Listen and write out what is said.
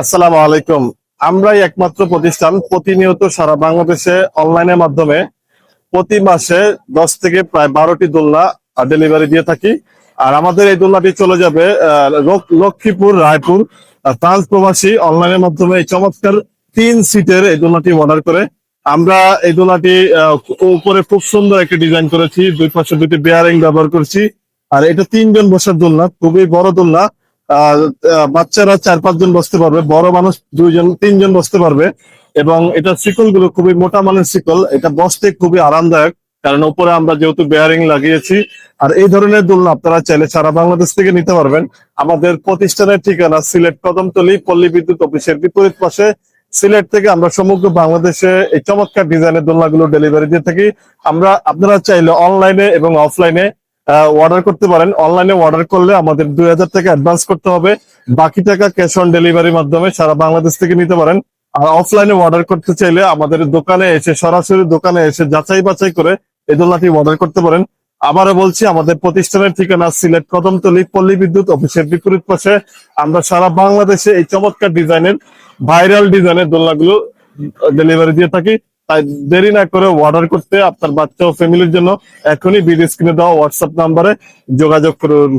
আসসালামু আলাইকুম। আমরাই একমাত্র প্রতিষ্ঠান প্রতিনিয়ত সারা বাংলাদেশে অনলাইনের মাধ্যমে প্রতি মাসে দশ থেকে প্রায় বারোটি দোলনা ডেলিভারি দিয়ে থাকি। আর আমাদের এই দোলনাটি চলে যাবে লক্ষ্মীপুর, রায়পুর ফ্রান্স প্রবাসী অনলাইনের মাধ্যমে এই চমৎকার তিন সিটের এই দোলনাটি অর্ডার করে। আমরা এই দোলনাটি উপরে খুব সুন্দর একটি ডিজাইন করেছি। দুই পাশে দুটি বেয়ারিং ব্যবহার করেছি। আর এটা তিনজন বসার দোলনা, খুবই বড় দোলনা। বাচ্চারা চার পাঁচজন বসতে পারবে, বড় মানুষ দুইজন, তিনজন বসতে পারবে, এবং এটা শিকলগুলো খুবই মোটা মানের শিকল, এটা বসতে খুবই আরামদায়ক, কারণ উপরে আমরা যেহেতু বেয়ারিং লাগিয়েছি, আর এই ধরনের দোলনা আপনারা চাইলে সারা বাংলাদেশ থেকে নিতে পারবেন। আমাদের প্রতিষ্ঠানের ঠিকানা সিলেট কদমতলি, পল্লী বিদ্যুৎ অফিসের বিপরীত পাশে। সিলেট থেকে আমরা সমগ্র বাংলাদেশে এই চমৎকার ডিজাইনের দোলনাগুলো ডেলিভারি দিয়ে থাকি। আমরা, আপনারা চাইলে অনলাইনে এবং অফলাইনে অর্ডার করতে পারেন। অনলাইনে অর্ডার করলে আমাদের দুই হাজার টাকা অ্যাডভান্স করতে হবে। বাকি টাকা ক্যাশ অন ডেলিভারির মাধ্যমে সারা বাংলাদেশ থেকে নিতে পারেন। আর অফলাইনে অর্ডার করতে চাইলে আমাদের দোকানে এসে, সরাসরি দোকানে এসে যাচাই বাছাই করে এই দোলনাটি অর্ডার করতে পারেন। আবারও বলছি, আমাদের প্রতিষ্ঠানের ঠিকানা সিলেট কদমতলি পল্লী বিদ্যুৎ অফিসের বিপরীত পাশে। আমরা সারা বাংলাদেশে এই চমৎকার ডিজাইনের ভাইরাল ডিজাইনের দোলনাগুলো ডেলিভারি দিয়ে থাকি। তাই দেরি না করে অর্ডার করতে আপনার বাচ্চা ও ফ্যামিলির জন্য এখনই বিডি স্ক্রিনে দেওয়া হোয়াটসঅ্যাপ নাম্বারে যোগাযোগ করুন।